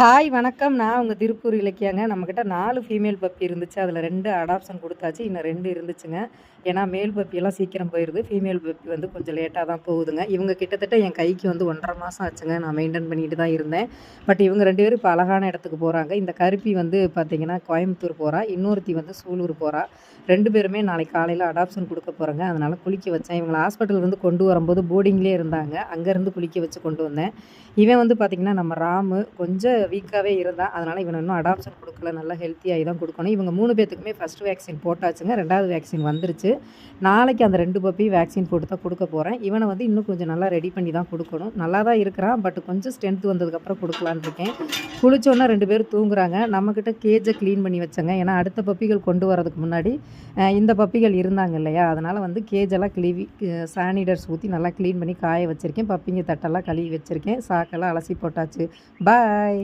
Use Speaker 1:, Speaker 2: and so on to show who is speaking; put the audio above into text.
Speaker 1: Hi வணக்கம். நான் உங்கள் திருப்பூர் இலக்கியாங்க. நம்மக்கிட்ட நாலு ஃபீமேல் பப்பி இருந்துச்சு. அதில் ரெண்டு அடாப்ஷன் கொடுத்தாச்சு. இன்னும் ரெண்டு இருந்துச்சுங்க. ஏன்னா மேல் பப்பியெல்லாம் சீக்கிரம் போயிடுது ஃபீமேல் பப்பி வந்து கொஞ்சம் லேட்டாக தான் போகுதுங்க. இவங்க கிட்டத்தட்ட என் கைக்கு வந்து ஒன்றரை மாதம் ஆச்சுங்க. நான் மெயின்டைன் பண்ணிட்டு தான் இருந்தேன். பட் இவங்க ரெண்டு பேரும் இப்போ அழகான இடத்துக்கு போகிறாங்க இந்த கருப்பி வந்து பார்த்திங்கன்னா கோயம்புத்தூர் போகிறா இன்னொருத்தி வந்து சூலூர் போகிறா ரெண்டு பேருமே நாளைக்கு காலையில் அடாப்ஷன் கொடுக்க போகிறேங்க அதனால் குளிக்க வச்சேன். இவங்களை ஹாஸ்பிட்டலேருந்து கொண்டு வரும்போது போர்டிங்லேயே இருந்தாங்க. அங்கேருந்து குளிக்க வச்சு கொண்டு வந்தேன். இவன் வந்து பார்த்திங்கன்னா நம்ம ராமு. கொஞ்சம் வீக்காகவே இருந்தான் அதனால் இவன் இன்னும் அடாப்ஷன் கொடுக்கல நல்லா ஹெல்த்தியாகி தான் கொடுக்கணும். இவங்க மூணு பேத்துக்குமே ஃபஸ்ட் வேக்சின் போட்டாச்சுங்க ரெண்டாவது வேக்சின் வந்துருச்சு. நாளைக்கு அந்த ரெண்டு பப்பி வேக்சின் போட்டு தான் கொடுக்க போகிறேன் இவனை வந்து இன்னும் கொஞ்சம் நல்லா ரெடி பண்ணி தான் கொடுக்கணும். நல்லா தான் இருக்கிறான் பட் கொஞ்சம் ஸ்ட்ரென்த் வந்ததுக்கப்புறம் கொடுக்கலான் இருக்கேன். குளிச்சோன்னா ரெண்டு பேரும் தூங்குறாங்க. நம்மக்கிட்ட கேஜை க்ளீன் பண்ணி வச்சேங்க. ஏன்னா அடுத்த பப்பிகள் கொண்டு வரதுக்கு முன்னாடி இந்த பப்பிகள் இருந்தாங்க இல்லையா? அதனால் வந்து கேஜெல்லாம் கிளீவி சானிடர்ஸ் ஊற்றி நல்லா க்ளீன் பண்ணி காய வச்சுருக்கேன். பப்பிங்க தட்டெல்லாம் கழுவி வச்சுருக்கேன். சாக்கெல்லாம் அலசி போட்டாச்சு. பாய்